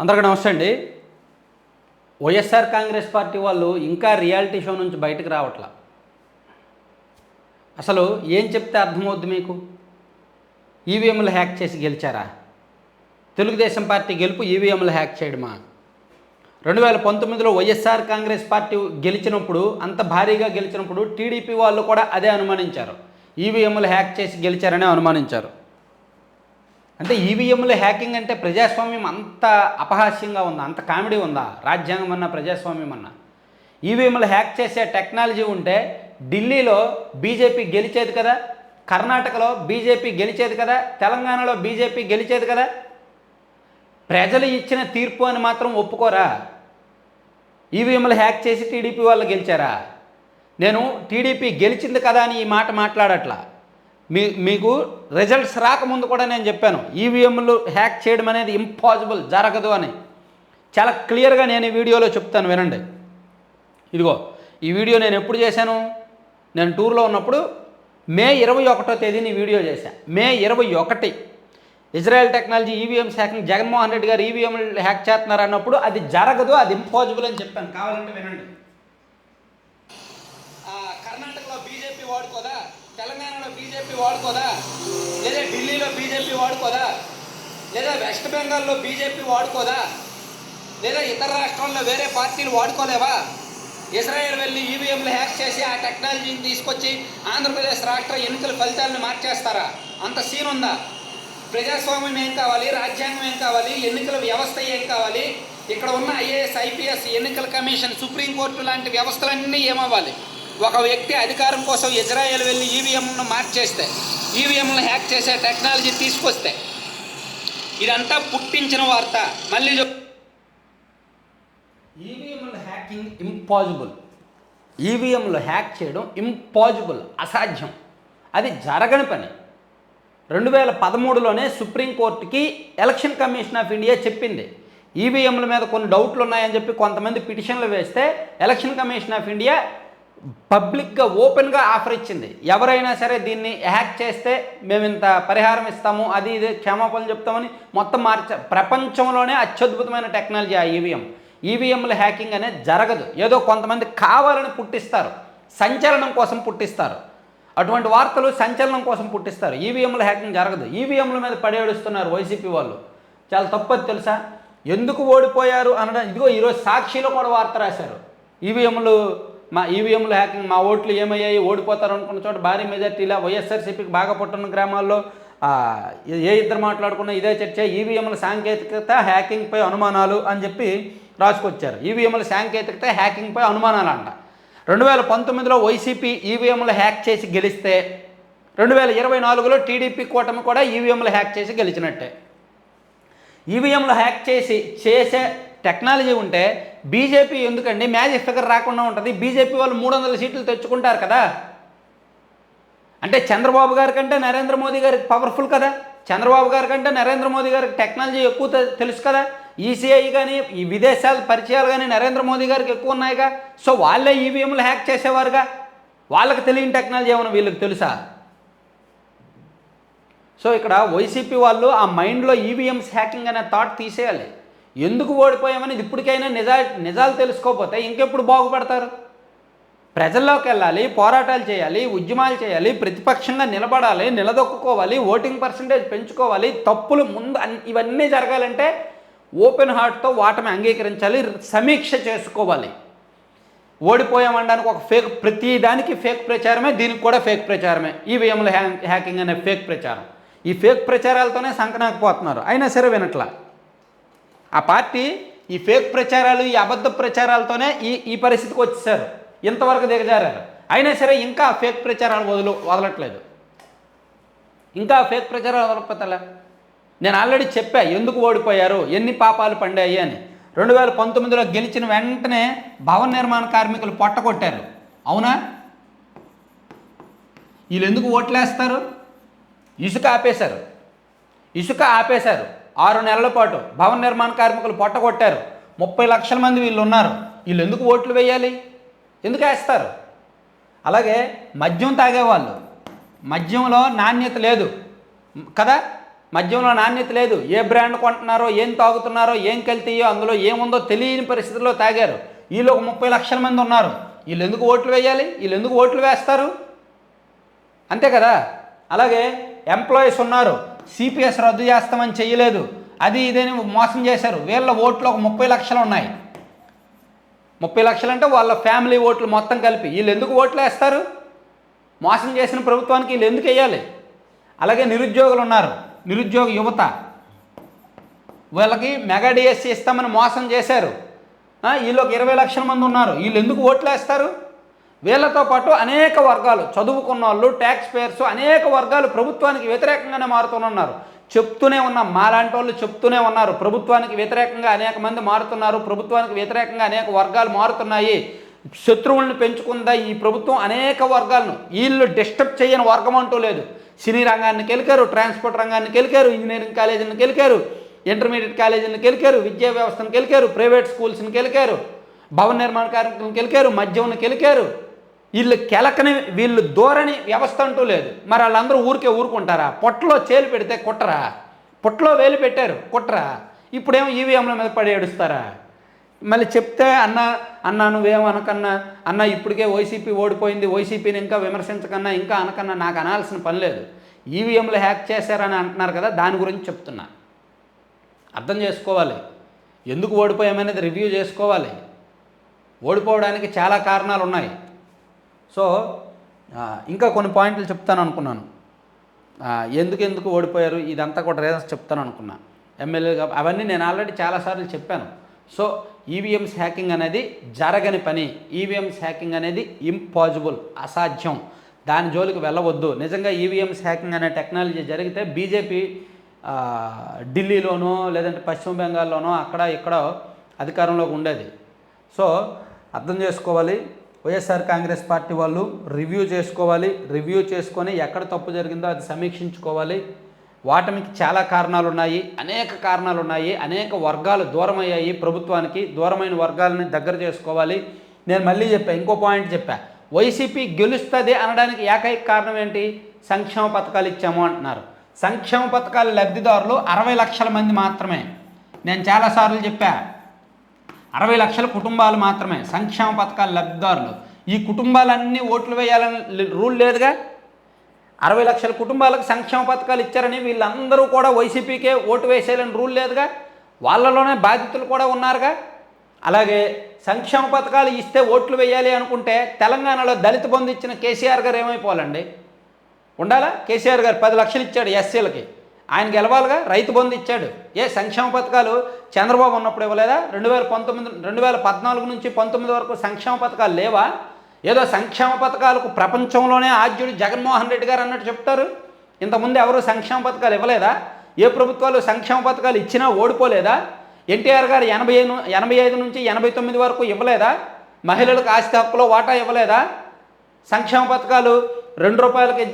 అందరికీ నమస్తే అండి. వైఎస్ఆర్ కాంగ్రెస్ పార్టీ వాళ్ళు ఇంకా రియాలిటీ షో నుంచి బయటకు రావట్లా? అసలు ఏం చెప్తే అర్థమవుద్ది మీకు? ఈవీఎంలు హ్యాక్ చేసి గెలిచారా? తెలుగుదేశం పార్టీ గెలుపు ఈవీఎంలు హ్యాక్ చేయడమా? రెండు వేల పంతొమ్మిదిలో వైఎస్ఆర్ కాంగ్రెస్ పార్టీ గెలిచినప్పుడు అంత భారీగా గెలిచినప్పుడు టీడీపీ వాళ్ళు కూడా అదే అనుమానించారు. ఈవీఎంలు హ్యాక్ చేసి గెలిచారని అనుమానించారు. అంటే ఈవీఎంలు హ్యాకింగ్ అంటే ప్రజాస్వామ్యం అంత అపహాస్యంగా ఉందా? అంత కామెడీ ఉందా? రాజ్యాంగం అన్న ప్రజాస్వామ్యం అన్న? ఈవీఎంలు హ్యాక్ చేసే టెక్నాలజీ ఉంటే ఢిల్లీలో బీజేపీ గెలిచేది కదా? కర్ణాటకలో బీజేపీ గెలిచేది కదా? తెలంగాణలో బీజేపీ గెలిచేది కదా? ప్రజలు ఇచ్చిన తీర్పు అని మాత్రం ఒప్పుకోరా? ఈవీఎంలు హ్యాక్ చేసి టీడీపీ వాళ్ళు గెలిచారా? నేను టీడీపీ గెలిచింది కదా అని ఈ మాట మాట్లాడట్లా. మీ మీకు రిజల్ట్స్ రాకముందు కూడా నేను చెప్పాను ఈవీఎంలు హ్యాక్ చేయడం అనేది ఇంపాసిబుల్ జరగదు అని. చాలా క్లియర్గా నేను ఈ వీడియోలో చెప్తాను వినండి. ఇదిగో ఈ వీడియో నేను ఎప్పుడు చేశాను? నేను టూర్లో ఉన్నప్పుడు మే ఇరవై ఒకటో తేదీని ఈ వీడియో చేశాను మే ఇరవై ఒకటి. Israel technology EVMs hacking Jaganmohan Reddy garu ఈవీఎంలు హ్యాక్ చేస్తున్నారు అన్నప్పుడు అది జరగదు అది ఇంపాసిబుల్ అని చెప్పాను. కావాలంటే వినండి కర్ణాటకలో బీజేపీ వాడుకోదా తెలంగాణలో బీజేపీ వాడుకోదా? లేదా ఢిల్లీలో బీజేపీ వాడుకోదా? లేదా వెస్ట్ బెంగాల్లో బీజేపీ వాడుకోదా? లేదా ఇతర రాష్ట్రాల్లో వేరే పార్టీలు వాడుకోలేవా? ఇజ్రాయెల్ వెళ్ళి ఈవీఎంలు హ్యాక్ చేసి ఆ టెక్నాలజీని తీసుకొచ్చి ఆంధ్రప్రదేశ్ రాష్ట్ర ఎన్నికల ఫలితాలను మార్చేస్తారా? అంత సీన్ ఉందా? ప్రజాస్వామ్యం ఏం కావాలి? రాజ్యాంగం ఏం కావాలి? ఎన్నికల వ్యవస్థ ఏం కావాలి? ఇక్కడ ఉన్న ఐఏఎస్ ఐపీఎస్ ఎన్నికల కమిషన్ సుప్రీంకోర్టు లాంటి వ్యవస్థలన్నీ ఏమవ్వాలి? ఒక వ్యక్తి అధికారం కోసం ఇజ్రాయెల్ వెళ్ళి ఈవీఎంను మార్చేస్తే ఈవీఎంను హ్యాక్ చేసే టెక్నాలజీ తీసుకొస్తే ఇదంతా పుట్టించిన వార్త. మళ్ళీ ఈవీఎంల హ్యాకింగ్ ఇంపాసిబుల్. ఈవీఎంలు హ్యాక్ చేయడం ఇంపాసిబుల్ అసాధ్యం. అది జరగని పని. రెండు వేల పదమూడులోనే సుప్రీంకోర్టుకి ఎలక్షన్ కమిషన్ ఆఫ్ ఇండియా చెప్పింది. ఈవీఎంల మీద కొన్ని డౌట్లు ఉన్నాయని చెప్పి కొంతమంది పిటిషన్లు వేస్తే ఎలక్షన్ కమిషన్ ఆఫ్ ఇండియా పబ్లిక్గా ఓపెన్గా ఆఫర్ ఇచ్చింది. ఎవరైనా సరే దీన్ని హ్యాక్ చేస్తే మేము ఇంత పరిహారం ఇస్తాము అది ఇది క్షమాపణలు చెప్తామని మొత్తం మార్చ ప్రపంచంలోనే అత్యద్భుతమైన టెక్నాలజీ ఆ ఈవీఎం. ఈవీఎంల హ్యాకింగ్ అనేది జరగదు. ఏదో కొంతమంది కావాలని పుట్టిస్తారు. సంచలనం కోసం పుట్టిస్తారు. అటువంటి వార్తలు సంచలనం కోసం పుట్టిస్తారు. ఈవీఎంల హ్యాకింగ్ జరగదు. ఈవీఎంల మీద పడేడుస్తున్నారు వైసీపీ వాళ్ళు. చాలా తప్పది తెలుసా? ఎందుకు ఓడిపోయారు అనడం ఇదిగో ఈరోజు సాక్షిలో కూడా వార్త రాశారు. ఈవీఎంలు మా ఈవీఎంలు హ్యాకింగ్ మా ఓట్లు ఏమయ్యాయి ఓడిపోతారు అనుకున్న చోట భారీ మెజార్టీలా వైఎస్ఆర్సీపీకి బాగా పుట్టిన గ్రామాల్లో ఏ ఇద్దరు మాట్లాడుకున్న ఇదే చర్చ ఈవీఎంల సాంకేతికత హ్యాకింగ్పై అనుమానాలు అని చెప్పి రాసుకొచ్చారు. ఈవీఎంల సాంకేతికత హ్యాకింగ్పై అనుమానాలు అంట రెండు వేల పంతొమ్మిదిలో వైసీపీ ఈవీఎంలు హ్యాక్ చేసి గెలిస్తే రెండు వేల ఇరవై నాలుగులో టీడీపీ కూటమి కూడా ఈవీఎంలు హ్యాక్ చేసి గెలిచినట్టే. ఈవీఎంలు హ్యాక్ చేసి చేసే టెక్నాలజీ ఉంటే బీజేపీ ఎందుకండి? మ్యాజిక్ ఫిగర్ రాకుండా ఉంటుంది. బీజేపీ వాళ్ళు మూడు వందల సీట్లు తెచ్చుకుంటారు కదా? అంటే చంద్రబాబు గారి కంటే నరేంద్ర మోదీ గారికి పవర్ఫుల్ కదా? చంద్రబాబు గారి కంటే నరేంద్ర మోదీ గారికి టెక్నాలజీ ఎక్కువ తెలుసు కదా? ఈసీఐ కానీ ఈ విదేశాల పరిచయాలు కానీ నరేంద్ర మోదీ గారికి ఎక్కువ ఉన్నాయిగా? సో వాళ్ళే ఈవీఎంలు హ్యాక్ చేసేవారుగా? వాళ్ళకి తెలియని టెక్నాలజీ ఏమైనా వీళ్ళకి తెలుసా? సో ఇక్కడ వైసీపీ వాళ్ళు ఆ మైండ్లో ఈవీఎంస్ హ్యాకింగ్ అనే థాట్ తీసేయాలి. ఎందుకు ఓడిపోయామని ఇప్పటికైనా నిజా నిజాలు తెలుసుకోకపోతే ఇంకెప్పుడు బాగుపడతారు? ప్రజల్లోకి వెళ్ళాలి పోరాటాలు చేయాలి ఉద్యమాలు చేయాలి ప్రతిపక్షంగా నిలబడాలి నిలదొక్కుకోవాలి ఓటింగ్ పర్సంటేజ్ పెంచుకోవాలి తప్పులు ముందు ఇవన్నీ జరగాలంటే ఓపెన్ హార్ట్తో వాటమి అంగీకరించాలి సమీక్ష చేసుకోవాలి. ఓడిపోయామనడానికి ఒక ఫేక్ ప్రతి దానికి ఫేక్ ప్రచారమే దీనికి కూడా ఫేక్ ప్రచారమే. ఈవీఎంల హ్యా హ్యాకింగ్ అనే ఫేక్ ప్రచారం. ఈ ఫేక్ ప్రచారాలతోనే సంకనాకపోతున్నారు. అయినా సరే వినట్లా. ఆ పార్టీ ఈ ఫేక్ ప్రచారాలు ఈ అబద్ధ ప్రచారాలతోనే ఈ ఈ పరిస్థితికి వచ్చేసారు. ఇంతవరకు దిగజారారు. అయినా సరే ఇంకా ఫేక్ ప్రచారాలు వదులు వదలట్లేదు. ఇంకా ఫేక్ ప్రచారాలు వదలకపోతలే. నేను ఆల్రెడీ చెప్పా ఎందుకు ఓడిపోయారు ఎన్ని పాపాలు పండాయి అని. రెండు వేల పంతొమ్మిదిలో గెలిచిన వెంటనే భవన నిర్మాణ కార్మికులు పొట్టగొట్టారు అవునా? వీళ్ళు ఎందుకు ఓట్లేస్తారు? ఇసుక ఆపేశారు. ఇసుక ఆపేశారు. ఆరు నెలల పాటు భవన నిర్మాణ కార్మికులు పొట్టగొట్టారు ముప్పై లక్షల మంది వీళ్ళు ఉన్నారు వీళ్ళు ఎందుకు ఓట్లు వేయాలి? ఎందుకు వేస్తారు? అలాగే మద్యం తాగేవాళ్ళు. మద్యంలో నాణ్యత లేదు. కదా? మద్యంలో నాణ్యత లేదు. ఏ బ్రాండ్ కొంటున్నారో ఏం తాగుతున్నారో ఏం కల్తీయో అందులో ఏముందో తెలియని పరిస్థితుల్లో తాగారు. వీళ్ళు ఒక ముప్పై లక్షల మంది ఉన్నారు. వీళ్ళు ఎందుకు ఓట్లు వేయాలి? వీళ్ళు ఎందుకు ఓట్లు వేస్తారు? అంతే కదా? అలాగే ఎంప్లాయీస్ ఉన్నారు. సిపిఎస్ రద్దు చేస్తామని చేయలేదు అది ఇదేని మోసం చేశారు. వీళ్ళ ఓట్లు ఒక ముప్పై లక్షలు ఉన్నాయి. ముప్పై లక్షలు అంటే వాళ్ళ ఫ్యామిలీ ఓట్లు మొత్తం కలిపి. వీళ్ళు ఎందుకు ఓట్లు వేస్తారు? మోసం చేసిన ప్రభుత్వానికి వీళ్ళు ఎందుకు వేయాలి? అలాగే నిరుద్యోగులు ఉన్నారు. నిరుద్యోగ యువత. వీళ్ళకి మెగా డిఎస్సి ఇస్తామని మోసం చేశారు. వీళ్ళు ఒక ఇరవై లక్షల మంది ఉన్నారు. వీళ్ళు ఎందుకు ఓట్లు వేస్తారు? వీళ్ళతో పాటు అనేక వర్గాలు చదువుకున్న వాళ్ళు ట్యాక్స్ పేయర్స్ అనేక వర్గాలు ప్రభుత్వానికి వ్యతిరేకంగానే మారుతున్నారు. చెప్తూనే ఉన్నాం మాలాంటి వాళ్ళు చెప్తూనే ఉన్నారు. ప్రభుత్వానికి వ్యతిరేకంగా అనేక మంది మారుతున్నారు ప్రభుత్వానికి వ్యతిరేకంగా అనేక వర్గాలు మారుతున్నాయి. శత్రువులను పెంచుకుందా ఈ ప్రభుత్వం అనేక వర్గాలను. వీళ్ళు డిస్టర్బ్ చేయని వర్గం అంటూ లేదు. సినీ రంగాన్ని కెలికారు ట్రాన్స్పోర్ట్ రంగాన్ని కెలికారు ఇంజనీరింగ్ కాలేజీని కెలికారు ఇంటర్మీడియట్ కాలేజీని కెలికారు విద్యా వ్యవస్థను కెలికారు ప్రైవేట్ స్కూల్స్ని కెలికారు భవన నిర్మాణ కార్మికులను కెలికారు మద్యంను కెలికారు వీళ్ళు కెలకని వీళ్ళు దూరని వ్యవస్థ అంటూ లేదు. మరి వాళ్ళందరూ ఊరికే ఊరుకుంటారా? పొట్టలో చేలు పెడితే కుట్టరా? పొట్టలో వేలు పెట్టారు కుట్టరా? ఇప్పుడేమో ఈవీఎంల మీద పడి ఏడుస్తారా? మళ్ళీ చెప్తే అన్న అన్న నువ్వేం అనకన్నా అన్న ఇప్పటికే వైసీపీ ఓడిపోయింది వైసీపీని ఇంకా విమర్శించకన్నా ఇంకా అనకన్నా నాకు అనాల్సిన పని లేదు. ఈవీఎంలు హ్యాక్ చేశారని అంటున్నారు కదా దాని గురించి చెప్తున్నా. అర్థం చేసుకోవాలి. ఎందుకు ఓడిపోయామనేది రివ్యూ చేసుకోవాలి. ఓడిపోవడానికి చాలా కారణాలు ఉన్నాయి సో ఇంకా కొన్ని పాయింట్లు చెప్తాను అనుకున్నాను. ఎందుకు ఎందుకు ఓడిపోయారు? ఇదంతా కూడా రీజన్స్ చెప్తాను అనుకున్నా. ఎమ్మెల్యేగా అవన్నీ నేను ఆల్రెడీ చాలాసార్లు చెప్పాను. సో ఈవీఎంస్ హ్యాకింగ్ అనేది జరగని పని. ఈవీఎంస్ హ్యాకింగ్ అనేది ఇంపాసిబుల్ అసాధ్యం. దాని జోలికి వెళ్ళవద్దు. నిజంగా ఈవీఎంస్ హ్యాకింగ్ అనే టెక్నాలజీ జరిగితే బీజేపీ ఢిల్లీలోనో లేదంటే పశ్చిమ బెంగాల్లోనో అక్కడ ఇక్కడ అధికారంలోకి ఉండేది. సో అర్థం చేసుకోవాలి. వైఎస్ఆర్ కాంగ్రెస్ పార్టీ వాళ్ళు రివ్యూ చేసుకోవాలి. రివ్యూ చేసుకొని ఎక్కడ తప్పు జరిగిందో అది సమీక్షించుకోవాలి. వాటమికి చాలా కారణాలు ఉన్నాయి అనేక కారణాలు ఉన్నాయి అనేక వర్గాలు దూరమయ్యాయి. ప్రభుత్వానికి దూరమైన వర్గాలని దగ్గర చేసుకోవాలి. నేను మళ్ళీ చెప్పా ఇంకో పాయింట్ చెప్పా. వైసీపీ గెలుస్తుంది అనడానికి ఏకైక కారణం ఏంటి? సంక్షేమ పథకాలు ఇచ్చాము అంటున్నారు. సంక్షేమ పథకాల లబ్ధిదారులు అరవై లక్షల మంది మాత్రమే. నేను చాలాసార్లు చెప్పా అరవై లక్షల కుటుంబాలు మాత్రమే సంక్షేమ పథకాల లబ్ధిదారులు. ఈ కుటుంబాలన్నీ ఓట్లు వేయాలని లే- రూల్ లేదుగా? అరవై లక్షల కుటుంబాలకు సంక్షేమ పథకాలు ఇచ్చారని వీళ్ళందరూ కూడా వైసీపీకే ఓటు వేసేయాలని రూల్ లేదుగా? వాళ్ళలోనే బాధితులు కూడా ఉన్నారుగా? అలాగే సంక్షేమ పథకాలు ఇస్తే ఓట్లు వేయాలి అనుకుంటే తెలంగాణలో దళిత బంధు ఇచ్చిన కేసీఆర్ గారు ఏమైపోవాలండి? ఉండాలా? కేసీఆర్ గారు పది లక్షలు ఇచ్చాడు ఎస్సీలకి. ఆయన గెలవాలిగా రైతు బంధు ఇచ్చాడు. ఏ సంక్షేమ పథకాలు చంద్రబాబు ఉన్నప్పుడు ఇవ్వలేదా? రెండు వేల పంతొమ్మిది రెండు వేల పద్నాలుగు నుంచి పంతొమ్మిది వరకు సంక్షేమ పథకాలు లేవా? ఏదో సంక్షేమ పథకాలకు ప్రపంచంలోనే ఆద్యుడు జగన్మోహన్ రెడ్డి గారు అన్నట్టు చెప్తారు. ఇంతకుముందు ఎవరు సంక్షేమ పథకాలు ఇవ్వలేదా? ఏ ప్రభుత్వాలు సంక్షేమ పథకాలు ఇచ్చినా ఓడిపోలేదా? ఎన్టీఆర్ గారు ఎనభై ఐదు ఎనభై ఐదు నుంచి ఎనభై తొమ్మిది వరకు ఇవ్వలేదా? మహిళలకు ఆస్తి హక్కులో వాటా ఇవ్వలేదా? సంక్షేమ పథకాలు రెండు రూపాయలకి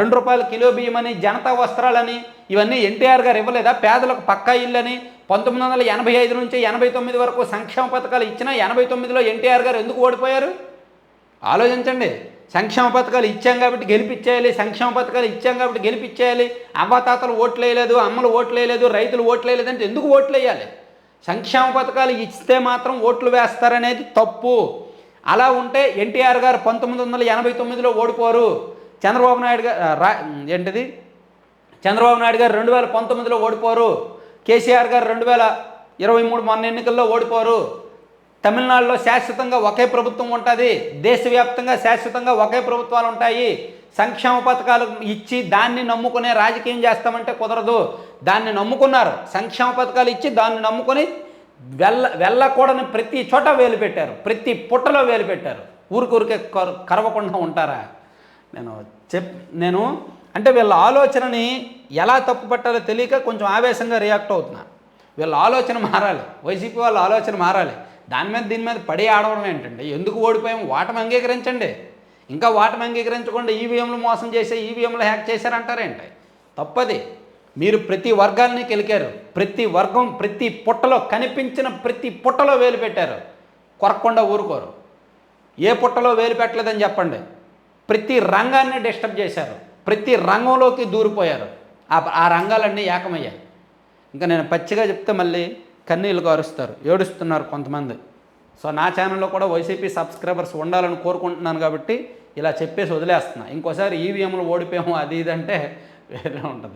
రెండు రూపాయల కిలో బియ్యమని జనతా వస్త్రాలని ఇవన్నీ ఎన్టీఆర్ గారు ఇవ్వలేదా? పేదలకు పక్కా ఇల్లని పంతొమ్మిది వందల ఎనభై ఐదు నుంచి ఎనభై తొమ్మిది వరకు సంక్షేమ పథకాలు ఇచ్చినా ఎనభై తొమ్మిదిలో ఎన్టీఆర్ గారు ఎందుకు ఓడిపోయారు? ఆలోచించండి. సంక్షేమ పథకాలు ఇచ్చాం కాబట్టి గెలిపించేయాలి సంక్షేమ పథకాలు ఇచ్చాం కాబట్టి గెలిపించేయాలి అవ్వతాతలు ఓట్లు వేయలేదు అమ్మలు ఓట్లు వేయలేదు రైతులు ఓట్లు వేయలేదు అంటే ఎందుకు ఓట్లు వేయాలి సంక్షేమ పథకాలు ఇస్తే మాత్రం ఓట్లు వేస్తారనేది తప్పు. అలా ఉంటే ఎన్టీఆర్ గారు పంతొమ్మిది వందల ఎనభై తొమ్మిదిలో ఓడిపోరు. చంద్రబాబు నాయుడు గారు రా ఏంటిది? చంద్రబాబు నాయుడు గారు రెండు వేల పంతొమ్మిదిలో ఓడిపోరు. కేసీఆర్ గారు రెండు వేల ఇరవై మూడు మొన్న ఎన్నికల్లో ఓడిపోరు. తమిళనాడులో శాశ్వతంగా ఒకే ప్రభుత్వం ఉంటుంది. దేశవ్యాప్తంగా శాశ్వతంగా ఒకే ప్రభుత్వాలు ఉంటాయి. సంక్షేమ పథకాలు ఇచ్చి దాన్ని నమ్ముకునే రాజకీయం చేస్తామంటే కుదరదు. దాన్ని నమ్ముకున్నారు. సంక్షేమ పథకాలు ఇచ్చి దాన్ని నమ్ముకొని వెళ్ళ వెళ్ళకూడని ప్రతి చోట వేలు పెట్టారు. ప్రతి పుట్టలో వేలు పెట్టారు. ఊరికూరికే కర- కరవకుండా ఉంటారా? నేను చెప్ నేను అంటే వీళ్ళ ఆలోచనని ఎలా తప్పు పట్టాలో తెలియక కొంచెం ఆవేశంగా రియాక్ట్ అవుతున్నా. వీళ్ళ ఆలోచన మారాలి. వైసీపీ వాళ్ళ ఆలోచన మారాలి. దాని మీద దీని మీద పడి ఆడవడం ఏంటండి? ఎందుకు ఓడిపోయాము వాటం అంగీకరించండి. ఇంకా వాటం అంగీకరించకుండా ఈవీఎంలు మోసం చేసే ఈవీఎంలు హ్యాక్ చేశారంటారేంటి? తప్పది. మీరు ప్రతి వర్గాన్ని కెలికారు. ప్రతి వర్గం ప్రతి పుట్టలో కనిపించిన ప్రతి పుట్టలో వేలు పెట్టారు. కొరకుండా ఊరుకోరు. ఏ పుట్టలో వేలు పెట్టలేదని చెప్పండి. ప్రతి రంగాన్ని డిస్టర్బ్ చేశారు. ప్రతి రంగంలోకి దూరిపోయారు. ఆ ఆ రంగాలన్నీ ఏకమయ్యాయి. ఇంకా నేను పచ్చిగా చెప్తే మళ్ళీ కన్నీళ్ళు కారుస్తారు. ఏడుస్తున్నారు కొంతమంది. సో నా ఛానల్లో కూడా వైసీపీ సబ్స్క్రైబర్స్ ఉండాలని కోరుకుంటున్నాను కాబట్టి ఇలా చెప్పేసి వదిలేస్తున్నా. ఇంకోసారి ఈవీఎంలు ఓడిపోయాము అది ఇది అంటే వేరే ఉంటుంది.